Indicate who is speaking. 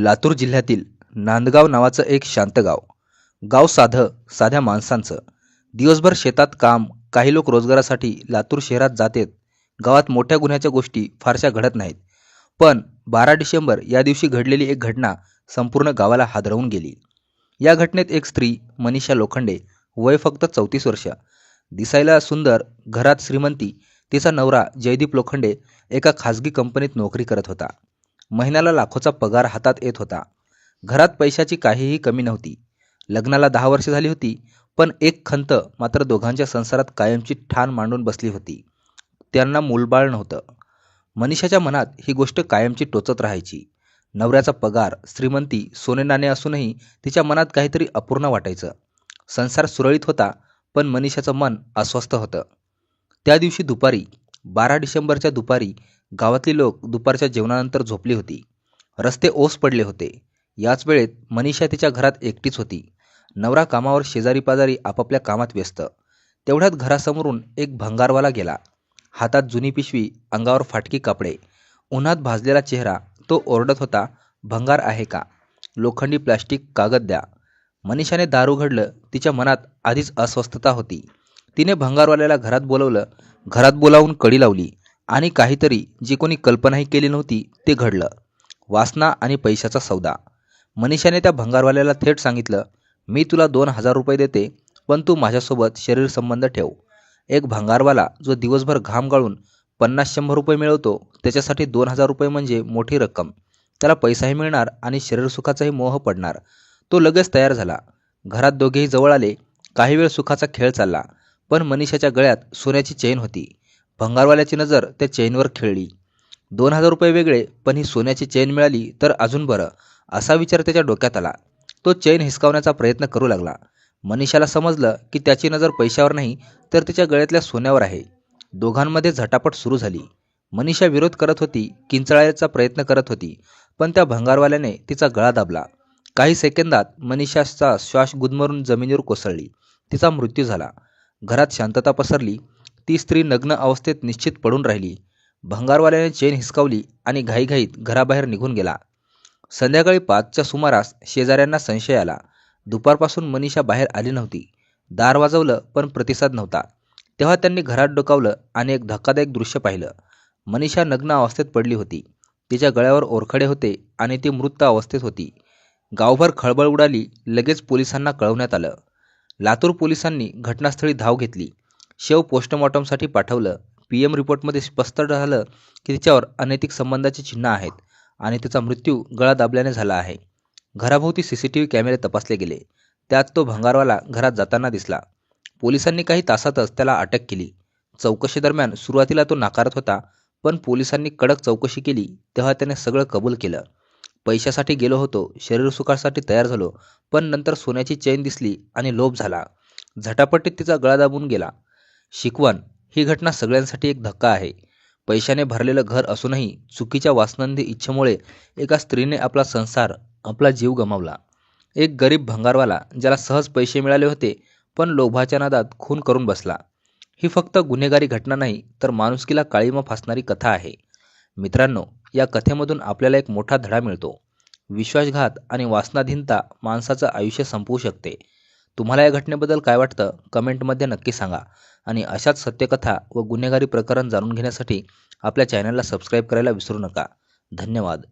Speaker 1: लातूर जिल्ह्यातील नांदगाव नावाचं एक शांत गाव. गाव साधं साध्या माणसांचं. दिवसभर शेतात काम काही लोक रोजगारासाठी लातूर शहरात जातेत गावात मोठ्या गुन्ह्याच्या गोष्टी फारशा घडत नाहीत. पण बारा डिसेंबर या दिवशी घडलेली एक घटना संपूर्ण गावाला हादरवून गेली. या घटनेत एक स्त्री मनीषा लोखंडे वय फक्त चौतीस वर्ष. दिसायला सुंदर घरात श्रीमंती तिचा नवरा जयदीप लोखंडे एका खाजगी कंपनीत नोकरी करत होता. महिन्याला लाखोचा पगार हातात येत होता. घरात पैशाची काहीही कमी नव्हती. लग्नाला दहा वर्षे झाली होती पण एक खंत मात्र दोघांच्या संसारात कायमची ठाण मांडून बसली होती. त्यांना मूलबाळ नव्हतं. मनीषाच्या मनात ही गोष्ट कायमची टोचत राहायची. नवऱ्याचा पगार श्रीमंती सोनेनाणे असूनही तिच्या मनात काहीतरी अपूर्ण वाटायचं. संसार सुरळीत होता पण मनीषाचं मन अस्वस्थ होतं. त्या दिवशी दुपारी बारा डिसेंबरच्या दुपारी गावातली लोक दुपारच्या जेवणानंतर झोपली होती. रस्ते ओस पडले होते. याच वेळेत मनीषा तिच्या घरात एकटीच होती. नवरा कामावर शेजारी पाजारी आपापल्या कामात व्यस्त. तेवढ्यात घरासमोरून एक भंगारवाला गेला. हातात जुनी पिशवी अंगावर फाटकी कपडे उन्हात भाजलेला चेहरा तो ओरडत होता भंगार आहे का? लोखंडी प्लॅस्टिक कागद द्या. मनीषाने दारू उघडलं तिच्या मनात आधीच अस्वस्थता होती. तिने भंगारवाल्याला घरात बोलवलं घरात बोलावून कडी लावली. आणि काहीतरी जी कोणी कल्पनाही केली नव्हती ते घडलं. वासना आणि पैशाचा सौदा. मनीषाने त्या भंगारवाल्याला थेट सांगितलं मी तुला दोन हजार रुपये देते पण तू माझ्यासोबत शरीर संबंध ठेव. एक भंगारवाला जो दिवसभर घाम गाळून पन्नास शंभर रुपये मिळवतो त्याच्यासाठी दोन हजार रुपये म्हणजे मोठी रक्कम. त्याला पैसाही मिळणार आणि शरीरसुखाचाही मोह पडणार. तो लगेच तयार झाला. घरात दोघेही जवळ आले. काही वेळ सुखाचा खेळ चालला. पण मनीषाच्या गळ्यात सोन्याची चेन होती. भंगारवाल्याची नजर त्या चेनवर खेळली. दोन हजार रुपये वेगळे पण ही सोन्याची चेन मिळाली तर अजून बरं असा विचार त्याच्या डोक्यात आला. तो चेन हिसकावण्याचा प्रयत्न करू लागला. मनीषाला समजलं की त्याची नजर पैशावर नाही तर तिच्या गळ्यातल्या सोन्यावर आहे. दोघांमध्ये झटापट सुरू झाली. मनीषा विरोध करत होती किंचाळायचा प्रयत्न करत होती पण त्या भंगारवाल्याने तिचा गळा दाबला. काही सेकंदात मनीषाचा श्वास गुदमरून जमिनीवर कोसळली. तिचा मृत्यू झाला. घरात शांतता पसरली. ती स्त्री नग्न अवस्थेत निश्चित पडून राहिली. भंगारवाल्याने चेन हिसकावली आणि घाईघाईत घराबाहेर निघून गेला. संध्याकाळी पाचच्या सुमारास शेजाऱ्यांना संशय आला. दुपारपासून मनीषा बाहेर आली नव्हती. दार वाजवलं पण प्रतिसाद नव्हता. तेव्हा त्यांनी घरात डोकावलं आणि एक धक्कादायक दृश्य पाहिलं. मनीषा नग्न अवस्थेत पडली होती. तिच्या गळ्यावर ओरखडे होते आणि ती मृत अवस्थेत होती. गावभर खळबळ उडाली लगेच पोलिसांना कळवण्यात आलं. लातूर पोलिसांनी घटनास्थळी धाव घेतली. शेव पोस्टमॉर्टमसाठी पाठवलं. पी एम रिपोर्टमध्ये स्पष्ट झालं की तिच्यावर अनैतिक संबंधाची चिन्ह आहेत आणि तिचा मृत्यू गळा दाबल्याने झाला आहे. घराभोवती सी सी टी व्ही कॅमेरे तपासले गेले. त्यात तो भंगारवाला घरात जाताना दिसला. पोलिसांनी काही तासातच त्याला अटक केली. चौकशीदरम्यान सुरुवातीला तो नाकारत होता पण पोलिसांनी कडक चौकशी केली तेव्हा त्याने सगळं कबूल केलं. पैशासाठी गेलो होतो शरीरसुखासाठी तयार झालो पण नंतर सोन्याची चैन दिसली आणि लोभ झाला. झटापटीत तिचा गळा दाबून गेला. शिकवण ही घटना सगळ्यांसाठी एक धक्का आहे. पैशाने भरलेलं घर असूनही चुकीच्या वासनंदी इच्छेमुळे एका स्त्रीने आपला संसार आपला जीव गमावला. एक गरीब भंगारवाला ज्याला सहज पैसे मिळाले होते पण लोभाच्या नादात खून करून बसला. ही फक्त गुन्हेगारी घटना नाही तर माणुसकीला काळीमा फासणारी कथा आहे. मित्रांनो या कथेमधून आपल्याला एक मोठा धडा मिळतो. विश्वासघात आणि वासनाधीनता माणसाचं आयुष्य संपवू शकते. तुम्हाला या घटनेबद्दल काय वाटतं कमेंटमध्ये नक्की सांगा. आणि अशाच सत्यकथा व गुन्हेगारी प्रकरण जाणून घेण्यासाठी आपल्या चॅनलला सबस्क्राईब करायला विसरू नका. धन्यवाद.